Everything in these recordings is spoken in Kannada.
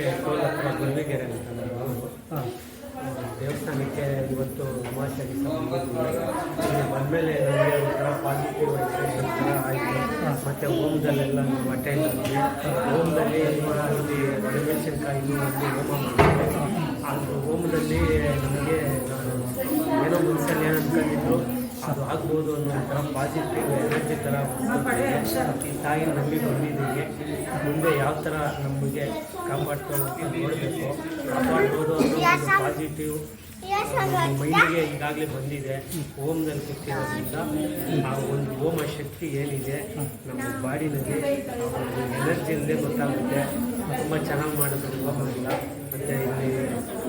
ಗುರುವಿಗೆರೆ ಅಂತ ನಾನು ಹಾಂ. ದೇವಸ್ಥಾನಕ್ಕೆ ಇವತ್ತು ಇಲ್ಲಿ ಬಂದಮೇಲೆ ನನಗೆ ಒಂಥರ ಪಾಸಿಟಿವ್ ಥರ ಆಯಿತು. ಮತ್ತು ಓಮ್ದಲ್ಲೆಲ್ಲ ನಾವು ಅಟೆಂಡ್ ಆದ್ವಿ. ಹೋಮದಲ್ಲಿ ಅಲ್ಲಿ ಒಣಮೆಣಸಿನ್ಕಾಯಿ ಅಲ್ಲಿ ಹೋಮ ಮಾಡಿದ್ವಿ ಅದು ಹೋಮದಲ್ಲಿ ನಮಗೆ ನಾನು ಏನೋ ಮನಸ್ಸಲ್ಲಿ ಏನು ಅನ್ಕೊಂಡಿದ್ರು. ಅದು ಆಗ್ಬೋದು ಅನ್ನೋ ಒಂಥರ ಪಾಸಿಟಿವ್ ಎನರ್ಜಿ ಥರ ಈ ತಾಯಿ ನಂಬಿ ಬಂದಿದ್ದೀವಿ. ಮುಂದೆ ಯಾವ ಥರ ನಮಗೆ ಕಾಪಾಡ್ಕೊಳ್ಳೋಕೆ ನೋಡಬೇಕು, ಕಾಪಾಡ್ಬೋದು ಅನ್ನೋ ಒಂದು ಪಾಸಿಟಿವ್ ಮೈಂಡಿಗೆ ಈಗಾಗಲೇ ಬಂದಿದೆ. ಓಮ್ನಲ್ಲಿ ಕೂತಿರೋದ್ರಿಂದ ಆ ಒಂದು ಓಮ ಶಕ್ತಿ ಏನಿದೆ, ನಮ್ಮ ಬಾಡಿನಲ್ಲಿ ಎನರ್ಜಿಯಲ್ಲೇ ಗೊತ್ತಾಗುತ್ತೆ. ತುಂಬ ಚೆನ್ನಾಗಿ ಮಾಡೋದು ಹೋಮದಿಂದ ಮತ್ತು ಇಲ್ಲಿ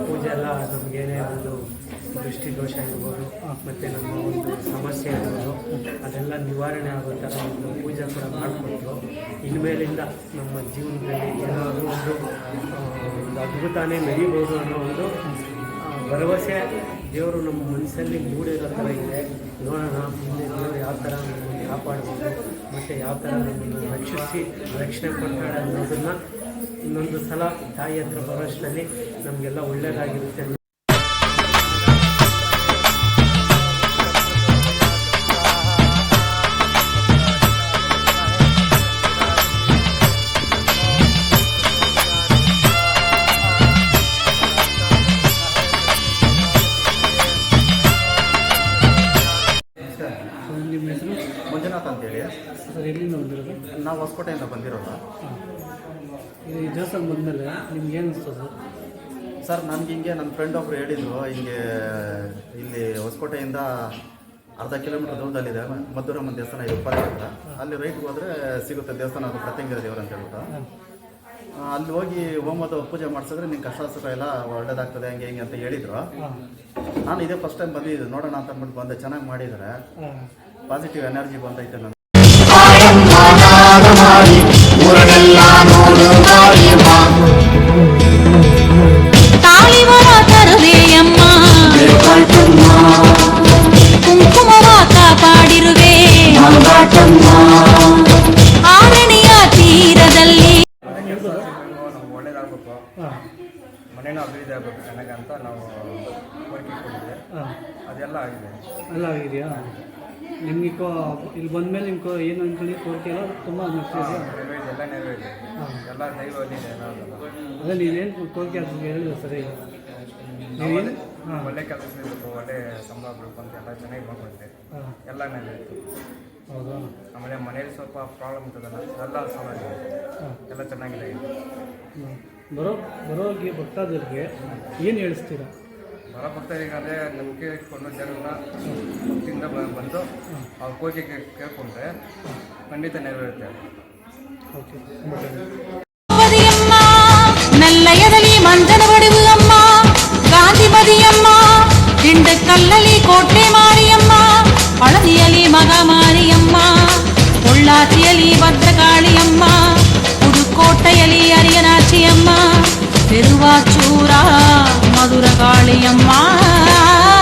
ಪೂಜೆ ಎಲ್ಲ ನಮಗೇನೇ ಒಂದು ದೃಷ್ಟಿ ದೋಷ ಇರ್ಬೋದು, ಮತ್ತು ನಮ್ಮ ಒಂದು ಸಮಸ್ಯೆ ಇರ್ಬೋದು, ಅದೆಲ್ಲ ನಿವಾರಣೆ ಆಗೋ ಥರ ಒಂದು ಪೂಜೆ ಕೂಡ ಮಾಡಿಕೊಟ್ರು. ಇನ್ಮೇಲಿಂದ ನಮ್ಮ ಜೀವನದಲ್ಲಿ ಏನಾದರೂ ಒಂದು ಒಂದು ಅದ್ಭುತನೇ ನಡೀಬೋದು ಅನ್ನೋ ಒಂದು ಭರವಸೆ ದೇವರು ನಮ್ಮ ಮನಸ್ಸಲ್ಲಿ ಮೂಡಿರೋ ಥರ ಇದೆ. ನೋಡೋಣ, ಮುಂದೆ ದೇವರು ಯಾವ ಥರ ಕಾಪಾಡ್ಬೋದು, ಮತ್ತು ಯಾವ ಥರ ನಮ್ಮನ್ನು ರಕ್ಷಿಸಿ, ರಕ್ಷಣೆ ಕೊಡ್ತಾಳೆ ಅನ್ನೋದನ್ನು ಇನ್ನೊಂದು ಸಲ ತಾಯಿ ಹತ್ರ ಬರೋಷ್ಟರಲ್ಲಿ ನಮಗೆಲ್ಲ ಒಳ್ಳೆಯದಾಗಿರುತ್ತೆ ನಿಮ್ಮ ಹೆಸರು? ಮಂಜುನಾಥ್ ಅಂತೇಳಿ. ಸರ್ ಎಲ್ಲಿಂದ ಬಂದಿರೋದು? ನಾವು ಹೊಸಕೋಟೆಯಿಂದ ಬಂದಿರೋದು. ಈ ದೇವಸ್ಥಾನ ಬಂದಮೇಲೆ ನಿಮ್ಗೆ ಏನು ಅನಿಸ್ತು ಸರ್ ಸರ್ ನನಗೆ ಹಿಂಗೆ ನನ್ನ ಫ್ರೆಂಡ್ ಒಬ್ರು ಹೇಳಿದರು ಹಿಂಗೆ ಇಲ್ಲಿ ಹೊಸಕೋಟೆಯಿಂದ ಅರ್ಧ ಕಿಲೋಮೀಟರ್ ದೂರದಲ್ಲಿದೆ ಮದ್ದೂರಮ್ಮನ ದೇವಸ್ಥಾನ ಇಪ್ಪತ್ತು ಹತ್ರ. ಅಲ್ಲಿ ರೈಟ್ಗೆ ಹೋದರೆ ಸಿಗುತ್ತೆ ದೇವಸ್ಥಾನ ಅದು ಪ್ರತ್ಯಂಗಿರ ದೇವರು ಅಂತ ಹೇಳ್ಬಿಟ್ಟು. ಅಲ್ಲಿ ಹೋಗಿ ಹೋಮದ ಪೂಜೆ ಮಾಡಿಸಿದ್ರೆ ನಿಮ್ಗೆ ಕಷ್ಟ ಸುಖ ಎಲ್ಲ ಒಳ್ಳೇದಾಗ್ತದೆ ಹಂಗೆ ಹಿಂಗೆ ಅಂತ ಹೇಳಿದ್ರು. ನಾನು ಇದೇ ಫಸ್ಟ್ ಟೈಮ್ ಬಂದಿದ್ದು ನೋಡೋಣ ಅಂತ ಅಂದ್ಬಿಟ್ಟು ಬಂದೆ ಚೆನ್ನಾಗಿ ಮಾಡಿದ್ದಾರೆ. ಪಾಸಿಟಿವ್ ಎನರ್ಜಿ ಬಂದೈತೆ ತಾಳಿವರ ತರುವೆಯಮ್ಮ ಕುಂಕುಮವ ಕಾಪಾಡಿರುವೆ ಆರಣಿಯ ತೀರದಲ್ಲಿ. ಒಳ್ಳೇದಾಗಬೇಕು ಮನೇನೂ ಅಭಿವೃದ್ಧಿ ಆಗಬೇಕು ಚೆನ್ನಾಗಿ ಅಂತ ನಾವು ಅದೆಲ್ಲ ಆಗಿದೆ. ಎಲ್ಲ ಆಗಿದೆಯಾ? ನಿಮಗೆ ಕೋ ಇಲ್ಲಿ ಬಂದಮೇಲೆ ನಿಮ್ಗೆ ಕೋ ಏನು ಅಂದ್ಕೊಂಡು ಕೋರಿಕೆ ಎಲ್ಲ ತುಂಬ ಅದೇ ನೀವೇನು ಕೋರಿಕೆ ಅದು ಹೇಳಿದ್ರೆ ಸರಿ. ನೀವೇನು ಹಾಂ. ಒಳ್ಳೆ ಕೆಲಸ ಸಿಗಬೇಕು ಒಳ್ಳೆ ಸಂಬಳ ಬರಬೇಕು ಅಂತ ಎಲ್ಲ ಚೆನ್ನಾಗಿ ಮಾಡ್ಕೊಂಡೆ ಎಲ್ಲ ನೆರವೇರಿತು. ಹೌದಾ? ಆಮೇಲೆ ಮನೇಲಿ ಸ್ವಲ್ಪ ಪ್ರಾಬ್ಲಮ್ ಇರ್ತದಲ್ಲ ಎಲ್ಲ ಸಾಲ್ವ್ ಆಗಿದೆ. ಎಲ್ಲ ಚೆನ್ನಾಗಿದೆ. ಬರೋ ಬರೋರಿಗೆ ಭಕ್ತಾದರಿಗೆ ಏನು ಹೇಳಿಸ್ತೀರಾ? ಬರ ಭಕ್ತರಿಗೆ ಅದೇ ನಂಬಿಕೆ ಇಟ್ಕೊಂಡು ಜನರನ್ನ ಬಂತು ಅವ್ರ ಕೋಚಿಗೆ ಕೇಳ್ಕೊಂಡ್ರೆ ಖಂಡಿತ ನೆರವೇರುತ್ತೆ நல்லயதவி மஞ்சள் வடிவு அம்மா காந்திமதி அம்மா திண்டுக்கல்லி கோட்டை மாரியம்மா பழனியலி மகாமாரி அம்மா பொள்ளாச்சியலி பத்திரகாளி அம்மா புதுக்கோட்டையலி அரியனாட்சி அம்மா திருவாச்சூரா மதுரகாளி அம்மா